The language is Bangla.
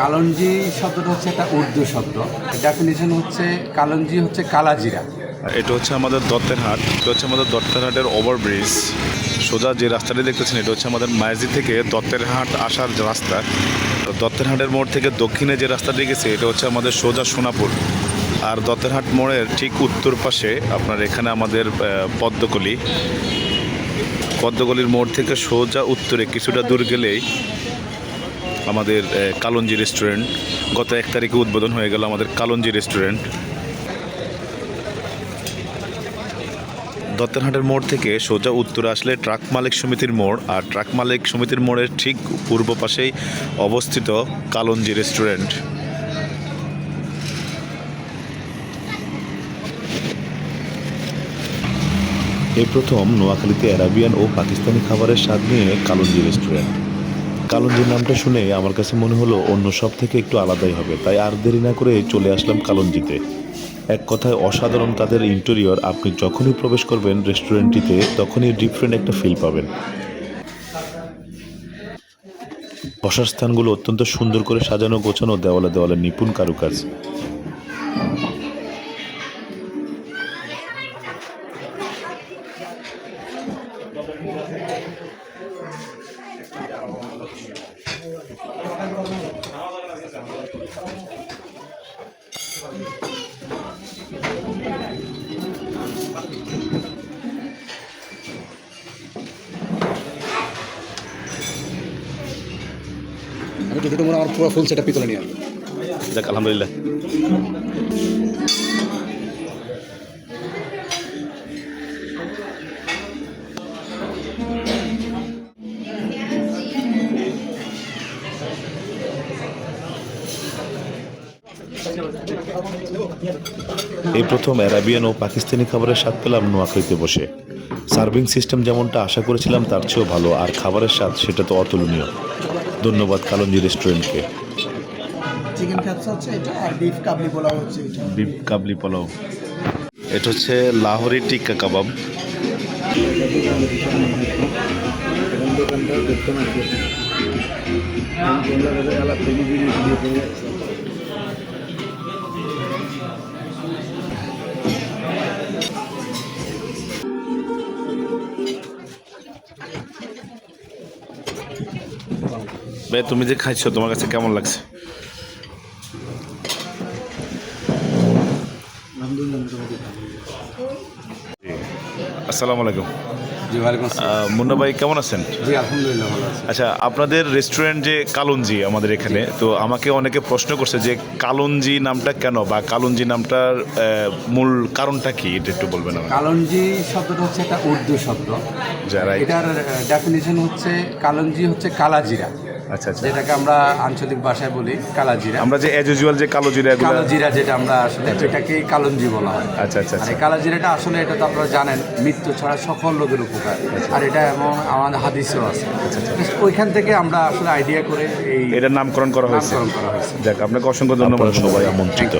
কালঞ্জি শব্দটা হচ্ছে একটা উর্দু শব্দ। ডেফিনেশন হচ্ছে কালঞ্জি হচ্ছে কালাজিরা। এটা হচ্ছে আমাদের দত্তের হাট। এটা হচ্ছে আমাদের দত্তের হাটের ওভারব্রিজ সোজা যে রাস্তাটি দেখতেছেন, এটা হচ্ছে আমাদের মায়াজি থেকে দত্তের হাট আসার রাস্তা। দত্তের হাটের মোড় থেকে দক্ষিণে যে রাস্তাটি গেছে, এটা হচ্ছে আমাদের সোজা সোনাপুর। আর দত্তের হাট মোড়ের ঠিক উত্তর পাশে আপনার এখানে আমাদের পদ্মকলি। পদ্মকলির মোড় থেকে সোজা উত্তরে কিছুটা দূর গেলেই আমাদের কালঞ্জি রেস্টুরেন্ট। গত এক তারিখে উদ্বোধন হয়ে গেল আমাদের কালঞ্জি রেস্টুরেন্ট। দত্তনহাটের মোড় থেকে সোজা উত্তরে আসলে ট্রাক মালিক সমিতির মোড়, আর ট্রাক মালিক সমিতির মোড়ের ঠিক পূর্ব পাশেই অবস্থিত কালঞ্জি রেস্টুরেন্ট। এই প্রথম নোয়াখালীতে অ্যারাবিয়ান ও পাকিস্তানি খাবারের স্বাদ নিয়ে কালঞ্জি রেস্টুরেন্ট। কালঞ্জির নামটা শুনে আমার কাছে মনে হলো অন্য সব থেকে একটু আলাদাই হবে, তাই আর দেরি না করে চলে আসলাম কালঞ্জিতে এক কথায় অসাধারণ তাদের ইন্টেরিয়র আপনি যখনই প্রবেশ করবেন রেস্টুরেন্টটিতে তখনই ডিফারেন্ট একটা ফিল পাবেন। বসার স্থানগুলো অত্যন্ত সুন্দর করে সাজানো গোছানো দেওয়ালে দেওয়ালে নিপুণ কারুকাজ। আমি তো মনে আমার পুরো ফুল সেটা পিতলে নিয়ে আসব। যাক আলহামদুলিল্লাহ। এই প্রথম অ্যারাবিয়ান ও পাকিস্তানি খাবারের স্বাদ পেলাম নোয়াখালীতে বসে। সার্ভিং সিস্টেম যেমনটা আশা করেছিলাম তার চেয়েও ভালো। আর খাবারের স্বাদ সেটা তো অতুলনীয়। ধন্যবাদ কালঞ্জি রেস্টুরেন্টকে। চিকেন ক্যাপসা হচ্ছে এটা আর বিফ কাবলি পোলাও হচ্ছে এটা। বিফ কাবলি পোলাও। এটা হচ্ছে লাহোরি টিক্কা কাবাব। ভাই তুমি যে খাইছো তোমার কাছে কেমন লাগছে? আসসালামু আলাইকুম। মুন্না ভাই কেমন আছেন? জি আলহামদুলিল্লাহ ভালো আছি। আচ্ছা আপনাদের রেস্টুরেন্ট যে কালঞ্জি আমাদের এখানে তো আমাকে অনেকে প্রশ্ন করছে যে কালঞ্জি নামটা কেন বা কালঞ্জি নামটার মূল কারণটা কি? এটা একটু বলবেন কালঞ্জি শব্দটা হচ্ছে একটা উর্দু শব্দ। যারা এটার ডেফিনেশন হচ্ছে কালঞ্জি হচ্ছে কালাজিরা। আচ্ছা আচ্ছা। যেটাকে আমরা আঞ্চলিক ভাষায় বলি কালাজিরা আমরা যে এজ ইউজুয়াল যে কালো জিরা এগুলো কালোজিরা যেটা আমরা আসলে এটাকেই কালঞ্জি বলা হয়। আচ্ছা আচ্ছা আর আচ্ছা এই কালাজিরাটা আসলে এটা তো আপনারা জানেন মৃত্যু ছাড়া সকল লোকের উপকার। আর এটা এমন আমাদের হাদিসেও আছে। ওইখান থেকে আমরা আসলে আইডিয়া করে এই এটার নামকরণ করা হয়েছে। নামকরণ করা হয়েছে। যাক আপনাকে অসংখ্য ধন্যবাদ। সবাই আমন্ত্রিত